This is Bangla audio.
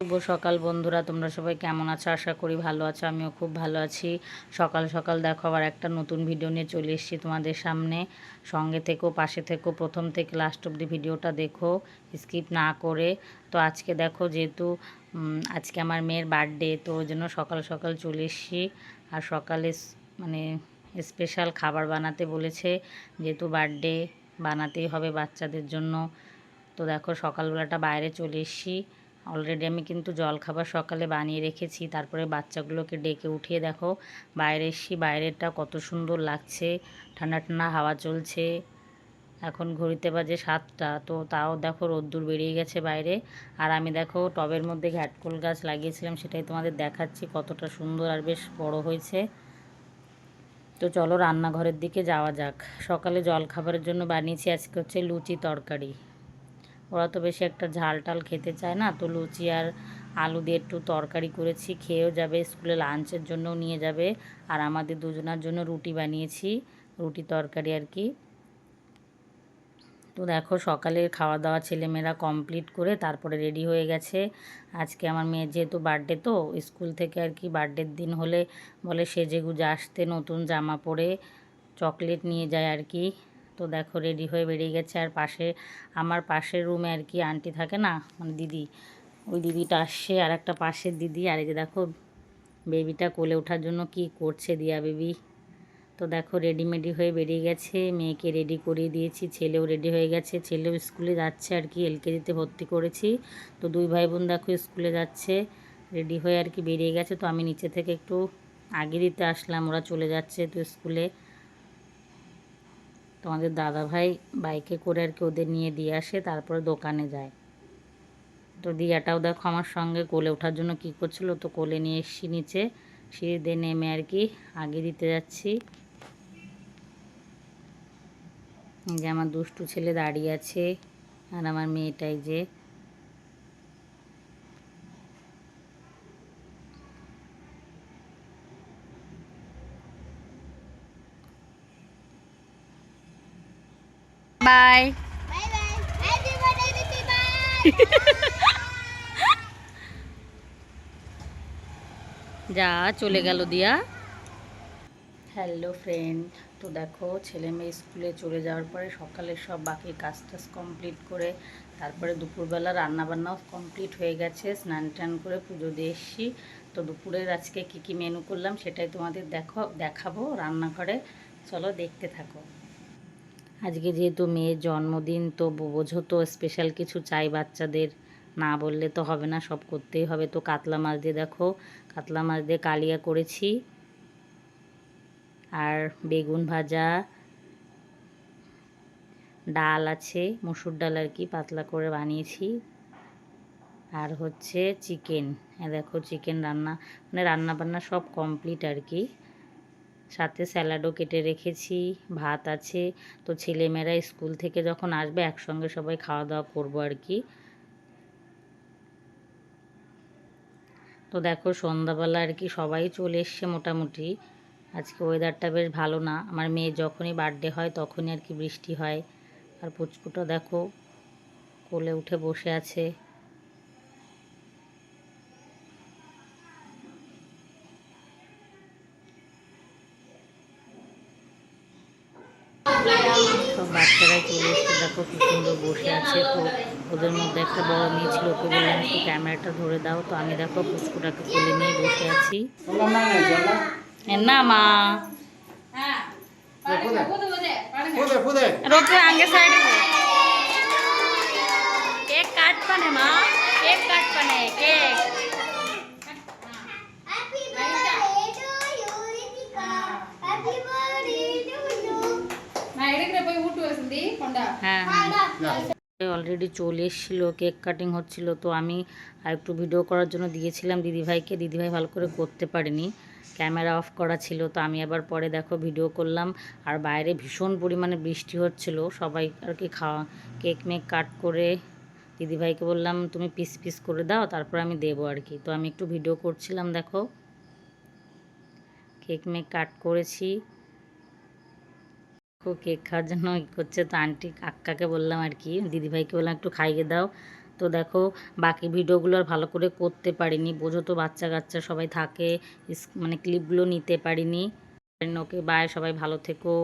শুভ সকাল বন্ধুরা, তোমরা সবাই কেমন আছো? আশা করি ভালো আছো, আমিও খুব ভালো আছি। সকাল সকাল দেখো, আবার একটা নতুন ভিডিও নিয়ে চলে এসেছি তোমাদের সামনে। সঙ্গে থেকো, পাশে থেকো, প্রথম থেকে লাস্ট অব্দি ভিডিওটা দেখো স্কিপ না করে। তো আজকে দেখো, যেহেতু আজকে আমার মেয়ের বার্থডে তো ওই জন্য সকাল সকাল চলে এসেছি। আর সকালে মানে স্পেশাল খাবার বানাতে বলেছে, যেহেতু বার্থডে বানাতেই হবে বাচ্চাদের জন্য। তো দেখো, সকালবেলাটা বাইরে চলে এসেছি। অলরেডি আমি কিন্তু জলখাবার সকালে বানিয়ে রেখেছি, তারপরে বাচ্চাগুলোকে ডেকে উঠিয়ে দেখো। বাইরে এসেছি বাইরেটা কত সুন্দর লাগছে, ঠান্ডা ঠান্ডা হাওয়া চলছে। এখন ঘড়িতে বাজে সাতটা, তো তাও দেখো রোদ্দুর বেরিয়ে গেছে বাইরে। আর আমি দেখো টবের মধ্যে ঘ্যাটকোল গাছ লাগিয়েছিলাম, সেটাই তোমাদের দেখাচ্ছি কতটা সুন্দর আর বেশ বড় হয়েছে। তো চলো রান্নাঘরের দিকে যাওয়া যাক। সকালে জল খাবারের জন্য বানিয়েছি আজকে হচ্ছে লুচি তরকারি। ওরা তো বেশি একটা ঝাল টাল খেতে চায় না। তো লুচি আর আলু দিয়ে একটু তরকারি করেছি, খেয়েও যাবে, স্কুলে লাঞ্চের জন্যও নিয়ে যাবে। আর আমাদের দুজনার জন্য রুটি বানিয়েছি, রুটি তরকারি আর কি। তো দেখো সকালের খাওয়া দাওয়া ছেলেমেয়েরা কমপ্লিট করে তারপরে রেডি হয়ে গেছে। আজকে আমার মেয়ের যেহেতু বার্থডে তো, স্কুল থেকে আর কি বার্থডের দিন হলে বলে সেজে গুজে আসতে নতুন জামা পরে চকলেট নিয়ে যায় আর কি। তো দেখো রেডি হয়ে বেরিয়ে গেছে। আর পাশে, আমার পাশের রুমে আর কি আন্টি থাকে না মানে দিদি, ওই দিদিটা আসছে আর একটা পাশের দিদি। আর এই যে দেখো বেবিটা কোলে ওঠার জন্য কি করছে দিয়া বেবি তো দেখো রেডিমেডি হয়ে বেরিয়ে গেছে, মেয়েকে রেডি করিয়ে দিয়েছি, ছেলেও রেডি হয়ে গেছে। ছেলেও স্কুলে যাচ্ছে আর কি এলকেজিতে ভর্তি করেছি। তো দুই ভাই বোন দেখো স্কুলে যাচ্ছে রেডি হয়ে আর কি বেরিয়ে গেছে। তো আমি নিচে থেকে একটু আগে দিতে আসলাম, ওরা চলে যাচ্ছে তো স্কুলে। তোমাদের দাদা ভাই বাইকে করে আর কি ওদের নিয়ে দিয়ে আসে, তারপরে দোকানে যায়। তো দিয়াটাও দেখো আমার সঙ্গে কোলে ওঠার জন্য কি করছিল, তো কোলে নিয়ে এসছি নিচে, সিঁড়িতে নেমে আর কি আগে দিতে যাচ্ছি। যে আমার দুষ্টু ছেলে দাঁড়িয়ে আছে, আর আমার মেয়েটাই যে bye Bye bye. Happy birthday, Ricky. Bye. যা চলে গেল দিয়া হ্যালো ফ্রেন্ড তো দেখো ছেলে মেয়ে স্কুলে চলে যাওয়ার পরে সকালে সব বাকি কাজ টাজ কমপ্লিট করে তারপরে দুপুরবেলা রান্নাবান্নাও কমপ্লিট হয়ে গেছে স্নান টান করে পুজো দিয়ে এসছি তো দুপুরের আজকে কী কী মেনু করলাম সেটাই তোমাদের দেখো দেখাবো রান্নাঘরে চলো দেখতে থাকো আজকে যেহেতু মেয়ের জন্মদিন, তো বোঝো তো স্পেশাল কিছু চাই বাচ্চাদের। না বললে তো হবে না, সব করতেই হবে। তো কাতলা মাছ দিয়ে দেখো, কাতলা মাছ দিয়ে কালিয়া করেছি। আর বেগুন ভাজা, ডাল আছে, মসুর ডাল আর কি পাতলা করে বানিয়েছি। আর হচ্ছে চিকেন দেখো চিকেন রান্না মানে রান্না বান্না সব কমপ্লিট আর কি। সাথে স্যালাডও কেটে রেখেছি, ভাত আছে। তো ছেলেমেয়েরা স্কুল থেকে যখন আসবে একসঙ্গে সবাই খাওয়া দাওয়া করব আর কি। তো দেখো সন্ধ্যাবেলা আর কি সবাই চলে এসছে মোটামুটি। আজকে ওয়েদারটা বেশ ভালো না। আমার মেয়ে যখনই বার্থডে হয় তখনই আর কি বৃষ্টি হয়। আর পুচকুটা দেখো কোলে উঠে বসে আছে। সব বাচ্চারাই চলে এসছে, দেখো কি সুন্দর বসে আছে। তো ওদের মধ্যে একটা বড় মেয়ে ছিল, ওকে বললাম, একটু ক্যামেরাটা ধরে দাও। তো আমি দেখো পুষ্পটাকে কোলে নিয়ে বসে আছি। না, মা। মা। অলরেডি চলে এসেছিল কেক কাটিং হচ্ছিল তো আমি আর একটু ভিডিও করার জন্য দিয়েছিলাম দিদিভাইকে দিদিভাই ভালো করে করতে পারেনি ক্যামেরা অফ করা ছিল তো আমি আবার পরে দেখো ভিডিও করলাম আর বাইরে ভীষণ পরিমাণে বৃষ্টি হচ্ছিল সবাই আর কি খাওয়া কেক মেক কাট করে দিদিভাইকে বললাম তুমি পিস পিস করে দাও তারপর আমি দেবো আর কি। তো আমি একটু ভিডিও করছিলাম দেখো। কেক মেক কাট করেছি। কেক খাওয়ার জন্য ই করছে তো আন্টি কাকাকে বললাম আর কি, দিদিভাইকে বললাম একটু খাইয়ে দাও। তো দেখো বাকি ভিডিওগুলো আর ভালো করে করতে পারিনি, বোঝো তো বাচ্চা কাচ্চা সবাই থাকে মানে ক্লিপগুলো নিতে পারিনি। ওকে বায় সবাই ভালো থেকো।